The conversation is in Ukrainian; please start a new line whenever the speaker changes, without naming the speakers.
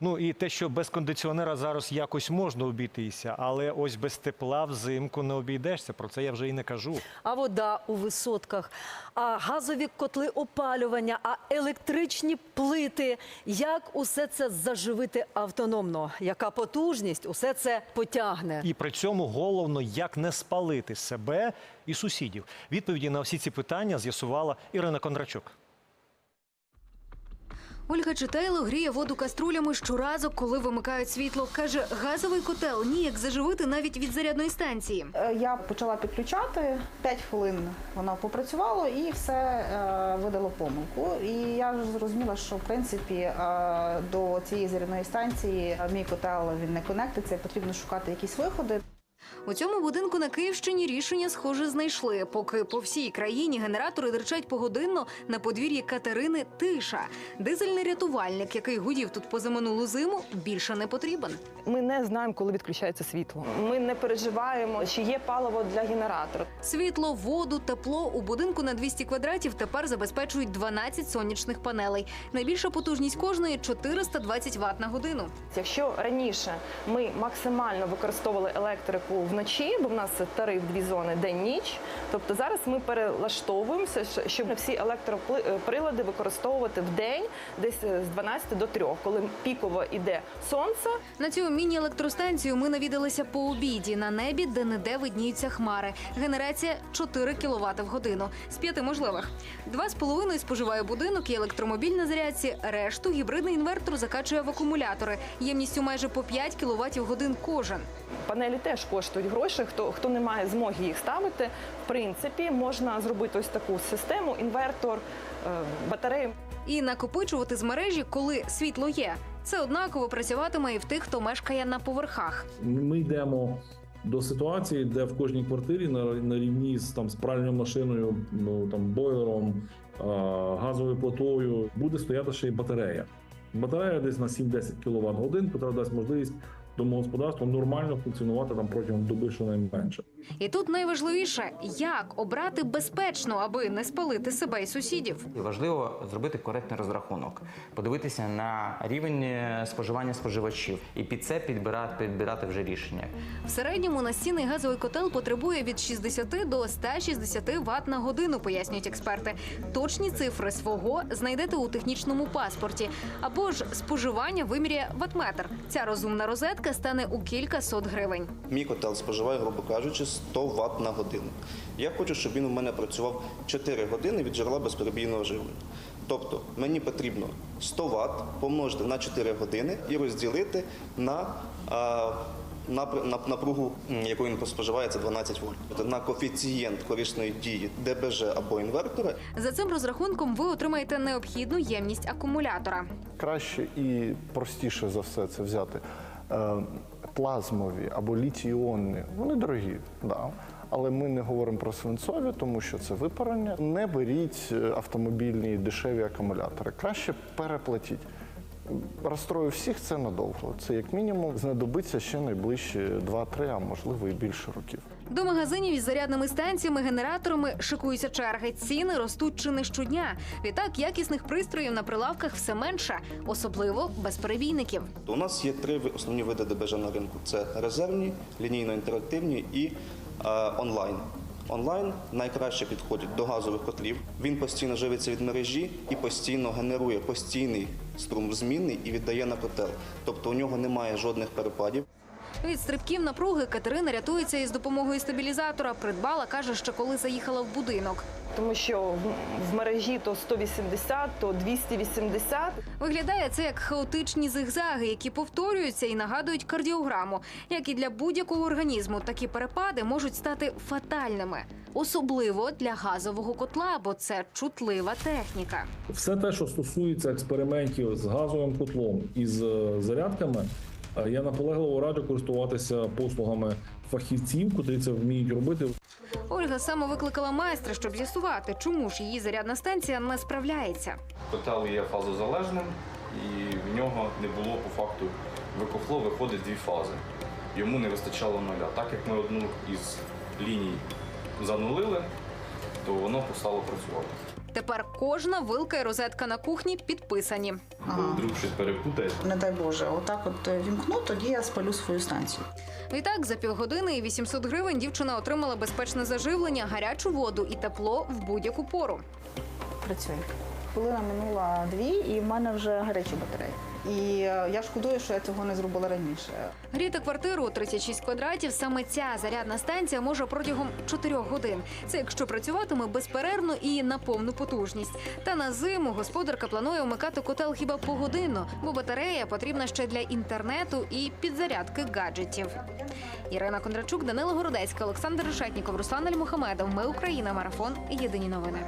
Ну і те, що без кондиціонера зараз якось можна обійтися, але ось без тепла взимку не обійдешся. Про це я вже і не кажу.
А вода у висотках, а газові котли опалювання, а електричні плити. Як усе це заживити автономно? Яка потужність усе це потягне?
І при цьому головно, як не спалити себе і сусідів. Відповіді на всі ці питання з'ясувала Ірина Кондрачук.
Ольга Читайло гріє воду каструлями щоразу, коли вимикають світло. Каже, газовий котел ніяк заживити навіть від зарядної станції.
Е, Я почала підключати 5 хвилин. Воно попрацювало і все е, видало помилку. І я зрозуміла, що в принципі е, до цієї зарядної станції мій котел він не конектиться. Потрібно шукати якісь виходи.
У цьому будинку на Київщині рішення схоже знайшли. Поки по всій країні генератори дерчать погодинно на подвір'ї Катерини Тиша. Дизельний рятувальник, який гудів тут позаминулу зиму, більше не потрібен.
Ми не знаємо, коли відключається світло. Ми не переживаємо, чи є паливо для генератора.
Світло, воду, тепло у будинку на 200 квадратів тепер забезпечують 12 сонячних панелей. Найбільша потужність кожної 420 Вт на годину.
Якщо раніше ми максимально використовували електрику вночі, бо в нас тариф дві зони день-ніч. Тобто зараз ми перелаштовуємося, щоб всі електроприлади використовувати в день, десь е, з 12 до 3, коли піково йде сонце.
На цю міні-електростанцію ми навідалися по обіді. На небі де не видніються хмари. Генерація 4 кВт в годину з п'яти можливих. Два з половиною споживає будинок і електромобіль на зарядці. Решту гібридний інвертор закачує в акумулятори ємністю майже по 5 кВт в годин кожен.
Панелі теж коштують гроші. Хто хто не має змоги їх ставити, в принципі, можна зробити ось таку систему: інвертор, е, батарею.
І накопичувати з мережі, коли світло є. Це однаково працюватиме і в тих, хто мешкає на поверхах.
Ми йдемо до ситуації, де в кожній квартирі на, на рівні з там з пральною машиною, ну там бойлером, а, газовою плитою буде стояти ще й батарея. Батарея десь на 7-10 кВт годин, яка дасть можливість домогосподарству нормально функціонувати там протягом доби щонайменше.
І тут найважливіше, як обрати безпечно, аби не спалити себе і сусідів.
І Важливо зробити коректний розрахунок, подивитися на рівень е, споживання споживачів і під це підбирати, підбирати вже рішення.
В середньому настінний газовий котел потребує від 60 до 160 Вт на годину, пояснюють експерти. Точні цифри свого знайдете у технічному паспорті. Або ж споживання виміряє ватметр. Ця розумна розетка стане у кілька сот гривень.
Мій котел споживає, грубо кажучи, 100 Вт на годину. Я хочу, щоб він у мене працював 4 години від джерела безперебійного живлення. Тобто мені потрібно 100 Вт помножити на 4 години і розділити на, а, напр- на напругу, яку він споживає, це 12 вольт. Тобто на коефіцієнт корисної дії ДБЖ або інвертора
За цим розрахунком ви отримаєте необхідну ємність акумулятора.
краще і простіше за все це взяти плазмові або літій-іонні. Вони дорогі, да. Але ми не говоримо про свинцові, тому що це випарення. Не беріть е, автомобільні дешеві акумулятори. Краще переплатіть. Розстрою всіх це надовго. Це як мінімум знадобиться ще найближчі 2-3, а можливо і більше років.
До магазинів із зарядними станціями, генераторами шикуються черги. Ціни ростуть чи не щодня. Відтак якісних пристроїв на прилавках все менше, особливо безперебійників.
У нас є три основні види ДБЖ на ринку: це резервні, лінійно-інтерактивні і е, онлайн. Онлайн найкраще підходить до газових котлів. Він постійно живиться від мережі і постійно генерує постійний струм змінний і віддає на котел. Тобто у нього немає жодних перепадів.
Від стрибків напруги Катерина рятується із допомогою стабілізатора. Придбала, каже, що коли заїхала в будинок.
Тому що в, мережі то 180, то 280.
Виглядає це як хаотичні зигзаги, які повторюються і нагадують кардіограму. Як і для будь-якого організму, такі перепади можуть стати фатальними, особливо для газового котла, бо це чутлива техніка.
Все те, що стосується експериментів з газовим котлом і з е, зарядками, я наполегливо раджу користуватися послугами фахівців, котрі це вміють робити.
Ольга саме викликала майстра, щоб з'ясувати, чому ж її зарядна станція не справляється.
Котел є фазозалежним, і в нього не було по факту викофло виходить дві фази. Йому не вистачало нуля. Так як ми одну із ліній занулили, то воно постало працювати.
Тепер кожна вилка і розетка на кухні підписані.
Бо вдруг щось перепутає.
Не дай Боже, отак от е, вімкну, тоді я спалю свою станцію.
Відтак, за півгодини і 800 гривень дівчина отримала безпечне заживлення, гарячу воду і тепло в будь-яку пору.
Працює. Хвилина минула дві, і в мене вже гарячі батареї. І е, я шкодую, що я цього не зробила раніше.
Гріти квартиру у 36 квадратів саме ця зарядна станція може протягом 4 годин. Це якщо працюватиме безперервно і на повну потужність. Та на зиму господарка планує вмикати котел хіба погодинно, бо батарея потрібна ще для інтернету і підзарядки гаджетів. Ірина Кондрачук, Данила Городецька, Олександр Решетніков, Руслан Альмухамедов. Ми Україна. Марафон. Єдині новини.